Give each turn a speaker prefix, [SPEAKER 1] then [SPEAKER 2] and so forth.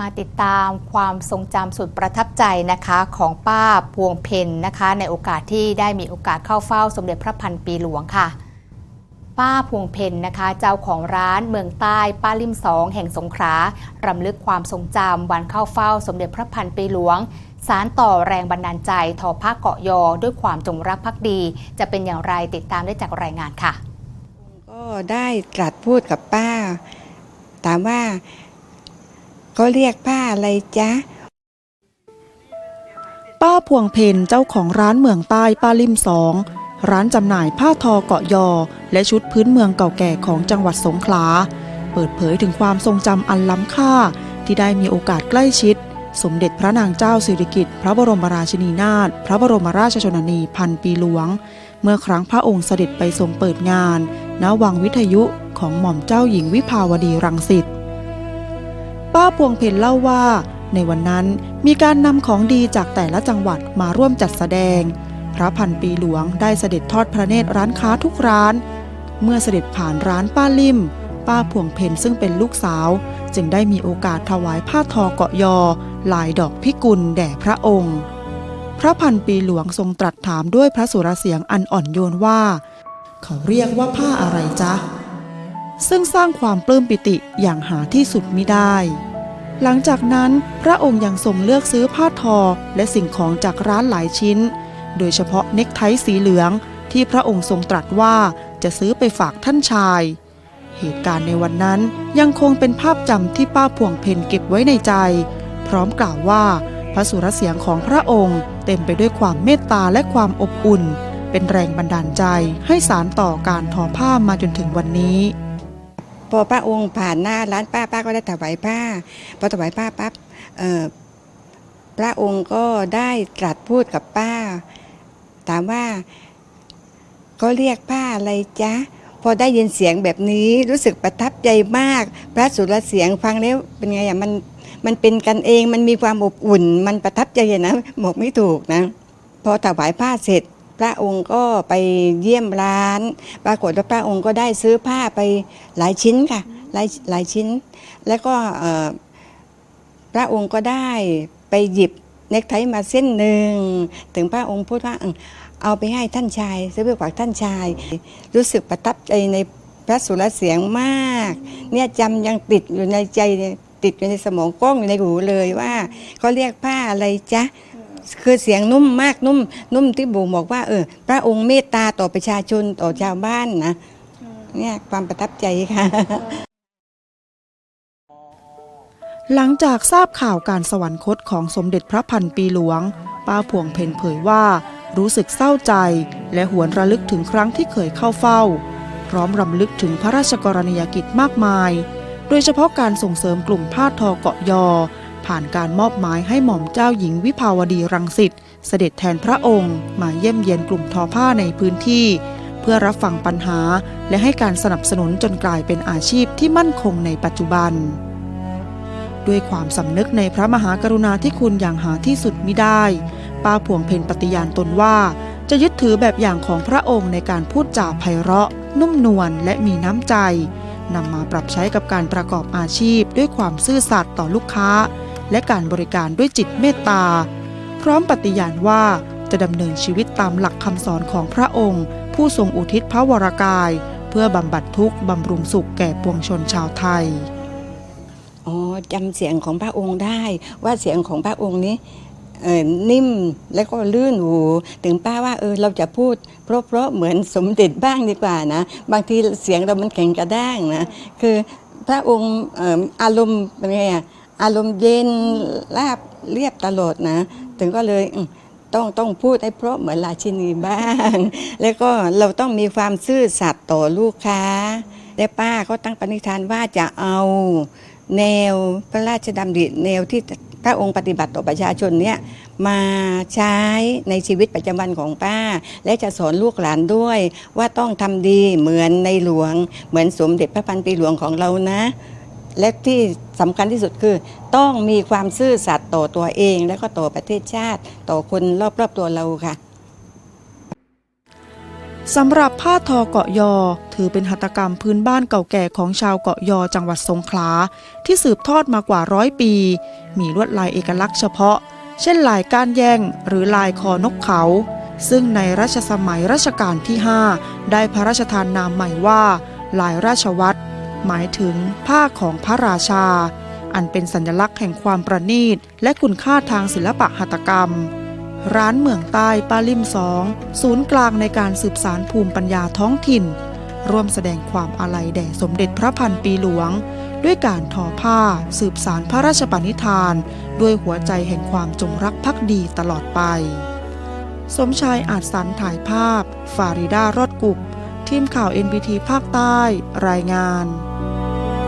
[SPEAKER 1] มาติดตามความทรงจำสุดประทับใจนะคะของป้าพวงเพนนะคะ ในโอกาสที่ได้มีโอกาสเข้าเฝ้าสมเด็จพระพันปีหลวงค่ะ ป้าพวงเพนนะคะ เจ้าของร้านเมืองใต้ป้าลิมสองแห่งสงขลารำลึกความทรงจำวันเข้าเฝ้าสมเด็จพระพันปีหลวงสารต่อแรงบันดาลใจทอผ้าเกาะยอด้วยความจงรักภักดี จะเป็นอย่างไรติดตามได้จากรายงานค่ะ
[SPEAKER 2] ก็ได้ตรัสพูดกับป้า ถามว่า เขาเรียกป้าอะไรจ๊ะ
[SPEAKER 3] ป้าพวงเพนเจ้าของร้านเมืองใต้ป้าลิมสอง ร้านจำหน่ายผ้าทอเกาะยอ และชุดพื้นเมืองเก่าแก่ของจังหวัดสงขลา เปิดเผยถึงความทรงจำอันล้ำค่าที่ได้มีโอกาสใกล้ชิด สมเด็จพระนางเจ้าสิริกิติ์พระบรมราชินีนาถพระบรมราชชนนีพันปีหลวง เมื่อครั้งพระองค์เสด็จไปทรงเปิดงาน ณวังวิทยุของหม่อมเจ้าหญิงวิภาวดีรังสิต ป้าพวงเพนเล่าว่า ในวันนั้นมีการนำของดีจากแต่ละจังหวัดมาร่วมจัดแสดง พระพันปีหลวงได้เสด็จทอดพระเนตรร้านค้าทุกร้าน เมื่อเสด็จผ่านร้านป้าลิมป้าพวงเพนซึ่งเป็นลูกสาว จึงได้มีโอกาสถวายผ้าทอเกาะยอ ลายดอกพิกุลแด่พระองค์ พระพันปีหลวงทรงตรัสถามด้วยพระสุรเสียงอันอ่อนโยนว่า เขาเรียกว่าผ้าอะไรจ๊ะ ซึ่งสร้างความปลื้มปิติอย่างหาที่สุดมิได้ หลังจากนั้นพระองค์ยังทรงเลือกซื้อผ้าทอและสิ่งของจากร้านหลายชิ้น โดยเฉพาะเน็กไทสีเหลือง ที่พระองค์ทรงตรัสว่าจะซื้อไปฝากท่านชาย เหตุการณ์ในวันนั้นยังคงเป็นภาพจำที่ป้าพวงเพนเก็บไว้ในใจ พร้อมกล่าวว่าพระสุรเสียงของพระองค์เต็มไปด้วยความเมตตาและความอบอุ่น เป็นแรงบันดาลใจให้สารต่อการทอผ้ามาจนถึงวันนี้
[SPEAKER 2] พอพระองค์ผ่านหน้าร้านป้าป้าก็ได้ถวายผ้าพอถวายผ้าปั๊บพระองค์ก็ได้ตรัสพูดกับป้า ถามว่าเขาเรียกป้าอะไรจ๊ะพอได้ยินเสียงแบบนี้รู้สึกประทับใจมาก พระสุรเสียงฟังแล้วเป็นไงอะมันมันเป็นกันเองมันมีความอบอุ่น มันประทับใจนะบอกไม่ถูกนะ พอถวายผ้าเสร็จ พระองค์ก็ไปเยี่ยมร้าน ปรากฏว่าพระองค์ก็ได้ซื้อผ้าไปหลายชิ้นค่ะหลายหลายชิ้น แล้วก็พระองค์ก็ได้ไปหยิบเน็กไทมาเส้นหนึ่ง ถึงพระองค์พูดว่าเอาไปให้ท่านชายซื้อไปฝากท่านชาย รู้สึกประทับใจในพระสุรเสียงมาก เนี่ยจำยังติดอยู่ในใจติดอยู่ในสมองกล้องอยู่ในหูเลยว่าเขาเรียกผ้าอะไรจ๊ะ คือเสียงนุ่มมากนุ่ม นุ่มที่บ่งบอกว่าเออพระองค์เมตตาต่อประชาชนต่อชาวบ้านนะเนี่ยความประทับใจค่ะ
[SPEAKER 3] หลังจากทราบข่าวการสวรรคตของสมเด็จพระพันปีหลวง ป้าพวงเพนเผยว่ารู้สึกเศร้าใจ และหวนระลึกถึงครั้งที่เคยเข้าเฝ้า พร้อมรำลึกถึงพระราชกรณียกิจมากมาย โดยเฉพาะการส่งเสริมกลุ่มผ้าทอเกาะยอ ผ่านการมอบหมายให้หม่อมเจ้าหญิงวิภาวดีรังสิตเสด็จแทนพระองค์ มาเยี่ยมเยียนกลุ่มทอผ้าในพื้นที่ เพื่อรับฟังปัญหา และให้การสนับสนุนจนกลายเป็นอาชีพที่มั่นคงในปัจจุบัน ด้วยความสำนึกในพระมหากรุณาธิคุณอย่างหาที่สุดมิได้ ป้าพวงเพนปฏิญาณตนว่า จะยึดถือแบบอย่างของพระองค์ในการพูดจาไพเราะ นุ่มนวลและมีน้ำใจนำมาปรับใช้กับการประกอบอาชีพด้วยความซื่อสัตย์ต่อลูกค้า และการบริการด้วยจิตเมตตา พร้อมปฏิญาณว่าจะดำเนินชีวิตตามหลักคำสอนของพระองค์ ผู้ทรงอุทิศพระวรากาย เพื่อบำบัดทุกข์บำรุงสุขแก่ปวงชนชาวไทย
[SPEAKER 2] อ๋อจำเสียงของพระองค์ได้ว่าเสียงของพระองค์นี้เออนิ่มแล้วก็ลื่นหูถึงป้าว่าเออเราจะพูด เพราะๆเหมือนสมเด็จบ้างดีกว่านะ บางทีเสียงเรามันแข็งกระด้างนะ คือพระองค์เอ่ออารมณ์เป็นไงอะ อารมณ์เย็นราบเรียบตลอดนะ ถึงก็เลยต้องต้องพูดให้เพราะเหมือนราชินีบ้าง แล้วก็เราต้องมีความซื่อสัตย์ต่อลูกค้า และป้าก็ตั้งปณิธานว่าจะเอาแนวพระราชดำริแนวที่พระองค์ปฏิบัติต่อประชาชนเนี่ยมาใช้ในชีวิตประจำวันของป้า และจะสอนลูกหลานด้วย ว่าต้องทำดีเหมือนในหลวง เหมือนสมเด็จพระพันปีหลวงของเรานะ และที่สำคัญที่สุดคือ ต้องมีความซื่อสัตย์ต่อตัวเอง และก็ต่อประเทศชาติ ต่อคนรอบๆตัวเราค่ะ
[SPEAKER 3] สำหรับผ้าทอเกาะยอ ถือเป็นหัตถกรรมพื้นบ้านเก่าแก่ของชาวเกาะยอจังหวัดสงขลา ที่สืบทอดมากว่าร้อยปี มีลวดลายเอกลักษณ์เฉพาะ เช่นลายก้านแย่งหรือลายคอนกเขา ซึ่งในรัชสมัยรัชกาลที่ 5 ได้พระราชทานนามใหม่ว่า ลายราชวัตร หมายถึงผ้าของพระราชา อันเป็นสัญลักษณ์แห่งความประณีต และคุณค่าทางศิลปะหัตถกรรม ร้านเมืองใต้ปาลิมสองศูนย์กลางในการสืบสารภูมิปัญญาท้องถิ่น ร่วมแสดงความอาลัยแด่สมเด็จพระพันปีหลวง ด้วยการทอผ้า สืบสารพระราชปณิธาน ด้วยหัวใจแห่งความจงรักภักดีตลอดไป สมชายอาจสันถ่ายภาพ ฟาริดารอดกุบทีมข่าว NBT ภาคใต้ รายงาน